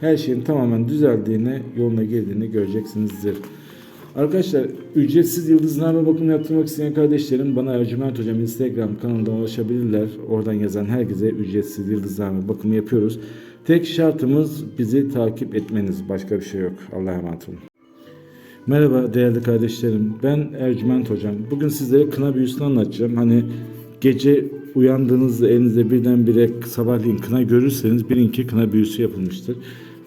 her şeyin tamamen düzeldiğini, yoluna girdiğini göreceksinizdir. Arkadaşlar ücretsiz yıldızname bakımı yaptırmak isteyen kardeşlerim bana Ercüment Hocam Instagram kanalından ulaşabilirler. Oradan yazan herkese ücretsiz yıldızname bakımı yapıyoruz. Tek şartımız bizi takip etmeniz. Başka bir şey yok. Allah'a emanet olun. Merhaba değerli kardeşlerim. Ben Ercüment Hocam. Bugün sizlere kına büyüsünü anlatacağım. Hani gece uyandığınızda elinizde birdenbire sabahleyin kına görürseniz bilin ki kına büyüsü yapılmıştır.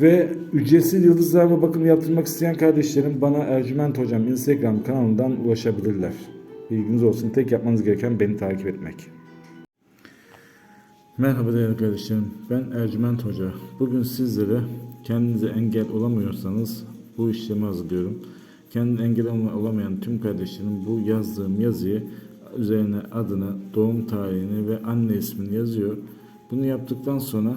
Ve ücretsiz yıldızlarla bakım yaptırmak isteyen kardeşlerim bana Ercüment Hocam Instagram kanalından ulaşabilirler. Bilginiz olsun. Tek yapmanız gereken beni takip etmek. Merhaba değerli kardeşlerim. Ben Ercüment Hoca. Bugün sizlere kendinize engel olamıyorsanız bu işlemi hazırlıyorum. Kendine engel olamayan tüm kardeşlerim bu yazdığım yazıyı üzerine adını, doğum tarihini ve anne ismini yazıyor. Bunu yaptıktan sonra